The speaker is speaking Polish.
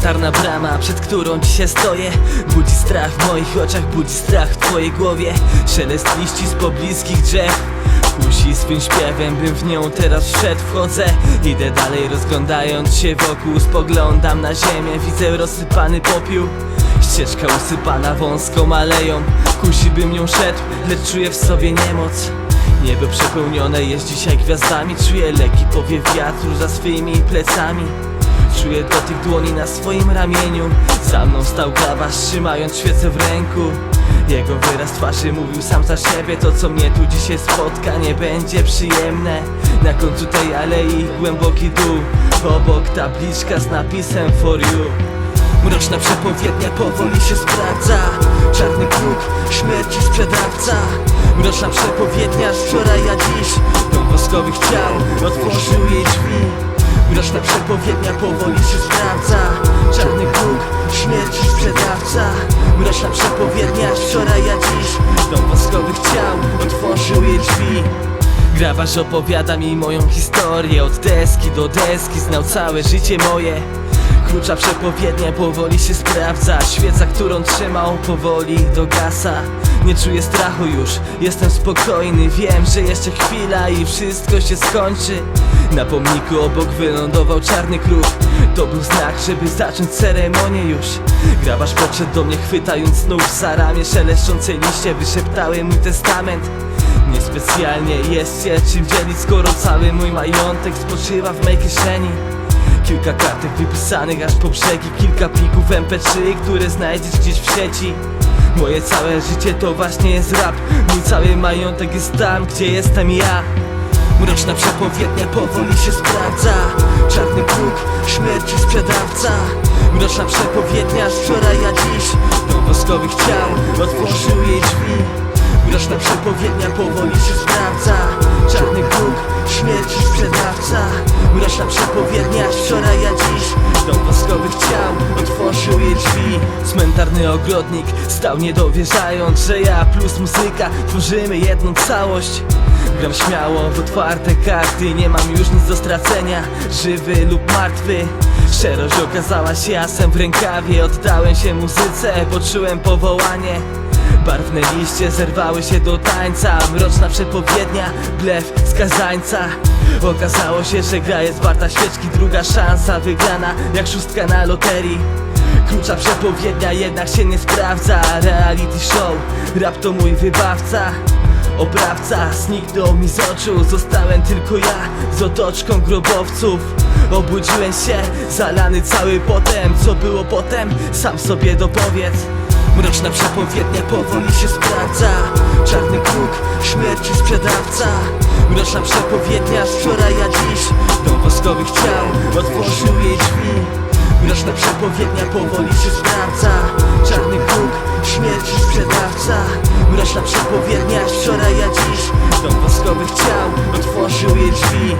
Cmentarna brama, przed którą dzisiaj stoję. Budzi strach w moich oczach, budzi strach w twojej głowie. Szelest liści z pobliskich drzew. Kusi swym śpiewem, bym w nią teraz wszedł Wchodzę, idę dalej rozglądając się wokół. Spoglądam na ziemię, widzę rozsypany popiół. Ścieżka usypana wąską aleją Kusi bym nią szedł, lecz czuję w sobie niemoc. Niebo przepełnione jest dzisiaj gwiazdami. Czuję lekki powiew wiatru za swymi plecami Czuję dotyk dłoni na swoim ramieniu. Za mną stał grabarz trzymając świecę w ręku. Jego wyraz twarzy mówił sam za siebie. To co mnie tu dzisiaj spotka nie będzie przyjemne. Na końcu tej alei głęboki dół. Obok tabliczka z napisem for you. Mroczna przepowiednia powoli się sprawdza. Czarny kruk, śmierci sprzedawca. Mroczna przepowiednia z wczoraj a dziś. Dom woskowych ciał otworzył jej drzwi Mroczna przepowiednia powoli się sprawdza. Czarny kruk, śmierci sprzedawca. Mroczna przepowiednia wczoraj a dziś. Dom woskowych ciał otworzył jej drzwi. Grabarz opowiada mi moją historię. Od deski do deski znał całe życie moje Klucza przepowiednia powoli się sprawdza. Świeca, którą trzymał powoli dogasa. Nie czuję strachu już, jestem spokojny. Wiem, że jeszcze chwila i wszystko się skończy. Na pomniku obok wylądował czarny kruk To był znak, żeby zacząć ceremonię już. Grabarz podszedł do mnie chwytając znów za ramię. Szeleszczące liście wyszeptały mój testament. Niespecjalnie jest się czym dzielić, skoro cały mój majątek spoczywa w mej kieszeni Kilka kartek wypisanych aż po brzegi. Kilka plików MP3, które znajdziesz gdzieś w sieci. Moje całe życie to właśnie jest rap. Mój cały majątek jest tam, gdzie jestem ja. Mroczna przepowiednia powoli się sprawdza. Czarny kruk, śmierci sprzedawca. Mroczna przepowiednia z wczoraj a dziś Do woskowych ciał otworzył jej drzwi. Mroczna przepowiednia powoli się sprawdza. Czarny kruk, śmierci sprzedawca. Mroczna przepowiednia z wczoraj a dziś Dom woskowych ciał otworzył jej drzwi. Cmentarny ogrodnik stał niedowierzając Że ja plus muzyka tworzymy jedną całość. Gram śmiało w otwarte karty Nie mam już nic do stracenia Żywy lub martwy. Szczerość okazała się jasem w rękawie Oddałem się muzyce, poczułem powołanie Barwne liście zerwały się do tańca. Mroczna przepowiednia, blef skazańca Okazało się, że gra jest warta świeczki Druga szansa wygrana jak szóstka na loterii. Klucza przepowiednia jednak się nie sprawdza. Reality show, rap to mój wybawca. Oprawca zniknął mi z oczu. Zostałem tylko ja z otoczką grobowców. Obudziłem się, zalany cały potem. Co było potem? Sam sobie dopowiedz Mroczna przepowiednia powoli się sprawdza. Czarny kruk, śmierci sprzedawca. Mroczna przepowiednia z wczoraj a dziś Dom woskowych ciał otworzył jej drzwi. Mroczna przepowiednia powoli się sprawdza. Czarny kruk, śmierci sprzedawca. Mroczna przepowiednia z wczoraj a dziś Dom woskowych ciał otworzył jej drzwi